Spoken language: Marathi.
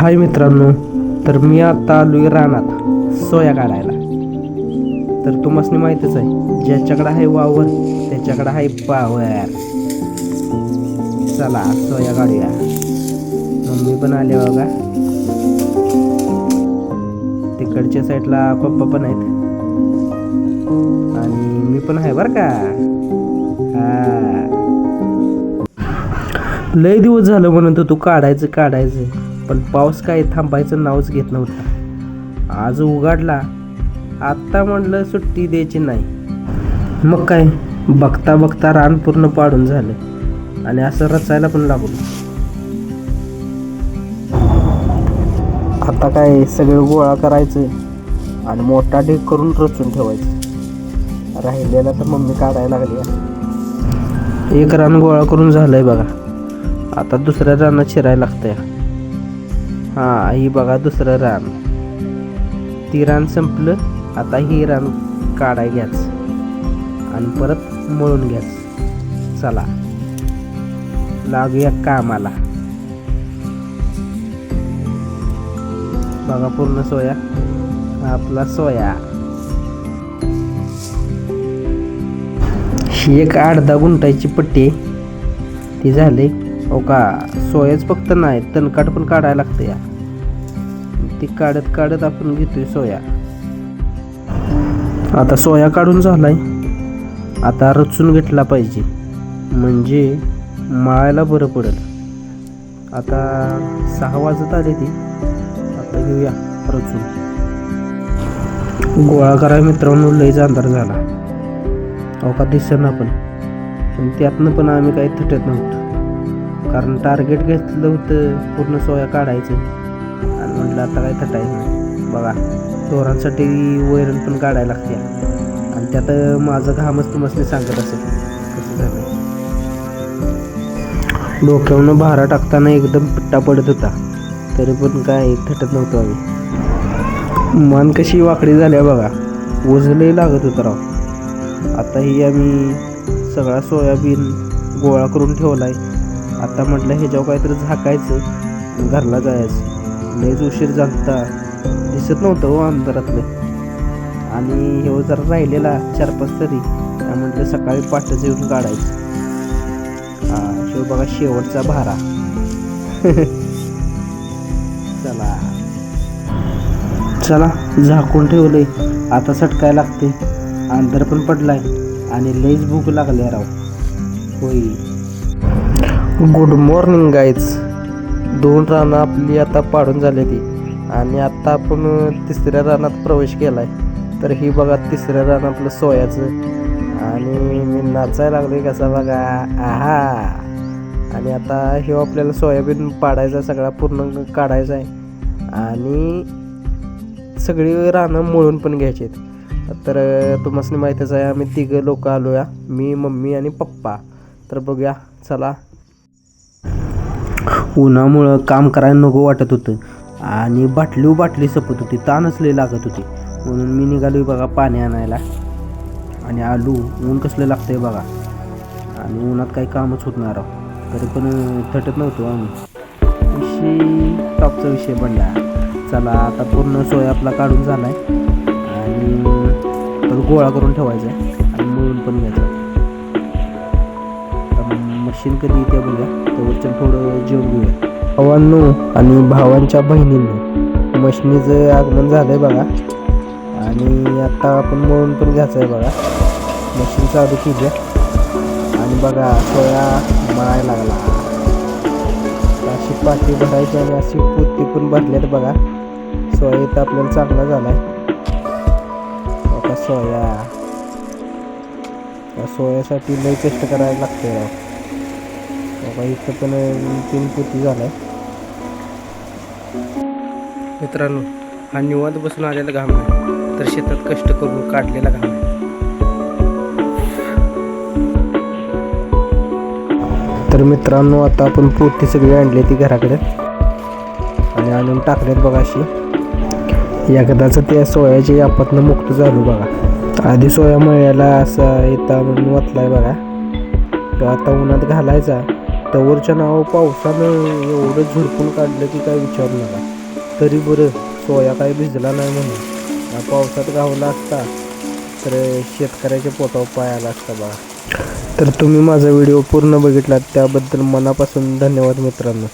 हाय मित्रांनो तर मी आता आहे रानात सोया काढायला. तर तुम्हाला माहितीच आहे ज्याच्याकडे आहे वावर त्याच्याकडे आहे पावर. चला सोया काढूया. मम्मी पण आले बघा. तिकडच्या साईडला पप्पा पण आहेत. आणि मी पण आहे बरं का. हा. लय दिवस झालं म्हणून तू काढायचं काढायचं. पण पाऊस काय थांबायचं नावच घेत नव्हता. आज उघडला आत्ता म्हणलं सुट्टी द्यायची नाही. मग काय? बघता बघता रान पूर्ण पाडून झालं आणि असं रचायला पण लागलो. आता काय सगळं गोळा करायचं आणि मोठा ढीग करून रचून ठेवायचं. राहिलेला तर मम्मी काढायला लागली आहे. एक रान गोळा करून झालंय बघा. आता दुसऱ्या रानात शिरायला लागतंय. हा ही बघा दुसरं रान. ती रान संपलं आता ही रान काढाय घ्याच. आणि परत मळून घ्याच. चला. लागूया कामाला. बघा पूर्ण सोया. आपला सोया. ही एक आठ दहा गुंठाची पट्टी ती झाली. हो का? सोयाच फक्त नाही तणकाट पण काढायला लागतं या. ती काढत काढत आपण घेतोय सोया. आता सोया काढून झालाय. आता रचून घेतला पाहिजे. म्हणजे मळायला बरं पडेल. आता सहा वाजत आले ती. आता घेऊया रचून. गोळा कराय मित्रांनो लईच अंधार झाला. अवका का? दिसेना पण. पण त्यातनं पण आम्ही काही थटत नव्हतो. कारण टार्गेट घेतलं होतं पूर्ण सोया काढायचं. आणि म्हटलं आता काय थटायचं नाही बघा ढोरांसाठी वैरण पण काढायला लागते. आणि त्यात माझं घामच तुम्हाला सांगत असेल. कसं झालं डोक्यावरनं भारा टाकताना एकदम पिट्टा पडत होता. तरी पण काय थटत नव्हतो आम्ही. मान कशी वाकडी झाल्या बघा. ओझलही लागत होतं राव. आता ही आम्ही सगळा सोयाबीन गोळा करून ठेवला आहे आता म्हटलं ह्याच्यावर काहीतरी झाकायचं घरला जायचं लयच उशीर झालता. दिसत नव्हतं हो अंधारातलं आणि हे हो जरा राहिलेला चार पाच तरी. त्या म्हटलं सकाळी पाठच येऊन काढायचं. हा शेव बघा शेवटचा भारा. चला. चला झाकून ठेवलंय. आता सटकाय लागते. अंधार पण पडलाय. आणि लईच भूक लागली राव. होई गुड मॉर्निंग गाईज दोन रानं आपली आता पाडून झाली ती. आणि आता आपण तिसऱ्या रानात प्रवेश केला आहे तर ही बघा तिसऱ्या रान आपलं सोयाचं. आणि मी नाचायला लागले कसा बघा. आहा! आणि आता हे आपल्याला सोयाबीन पाडायचा सगळा पूर्ण काढायचा आहे आणि सगळी रानं मळून पण घ्यायची आहेत. तर तुम्हाला माहीतच आहे आम्ही तिघं लोक आलो या मी मम्मी आणि पप्पा. तर बघूया चला. उन्हामुळं काम करायला नको वाटत होतं. आणि बाटली बाटली सपत होती तानच लई लागत होती. म्हणून मी निघालो बघा पाणी आणायला. आणि आलू ऊन कसलं लागतं आहे बघा. आणि उन्हात काही कामच होत नाही राव. तरी पण थटत नव्हतो आम्ही. विषय टॉपचा विषय बनला. चला आता पूर्ण सोय आपला काढून झाला आहे आणि तर गोळा करून ठेवायचा आहे आणि मळून पण घ्यायचा. मशीन कधी येते बघूया. त्यावरच्या थोडं जेवण घेऊया. भावांनो आणि भावांच्या बहिणींनो मशनीचं आगमन झालं आहे बघा. आणि आता आपण मळून पण घ्यायचं आहे बघा. मशीन चालू केली आणि बघा सोया मळायला लागला. अशी पाठी भरायची आणि अशी पोती पण भरल्यात बघा. सोया इथं आपल्याला चांगला झाला आहे बघा सोया सोयासाठी लई कष्ट करायला लागते राव. बाबा इथं पण तीन पोती झालाय. मित्रांनो हा निवांत बसून आलेला घाम आहे तर शेतात कष्ट करून काढलेला घाम आहे. तर मित्रांनो आता आपण पोती सगळी आणली ती घराकडे. आणि आणून टाकलेत बघा अशी. एकदाच त्या सोयाची आपतनं मुक्त झालो बघा. आधी सोया मळ्याला असा येता म्हणून वाचलाय बघा. तो आता उन्हात घालायचा. तवरच्या नावावर पावसानं एवढं झुडपून काढलं की काय विचारू नका तरी बरं सोया काय भिजला नाही म्हणून. या पावसात गावला असता तर शेतकऱ्याच्या पोटावर पाय आला असता बा. तर तुम्ही माझा व्हिडिओ पूर्ण बघितला त्याबद्दल मनापासून धन्यवाद मित्रांनो.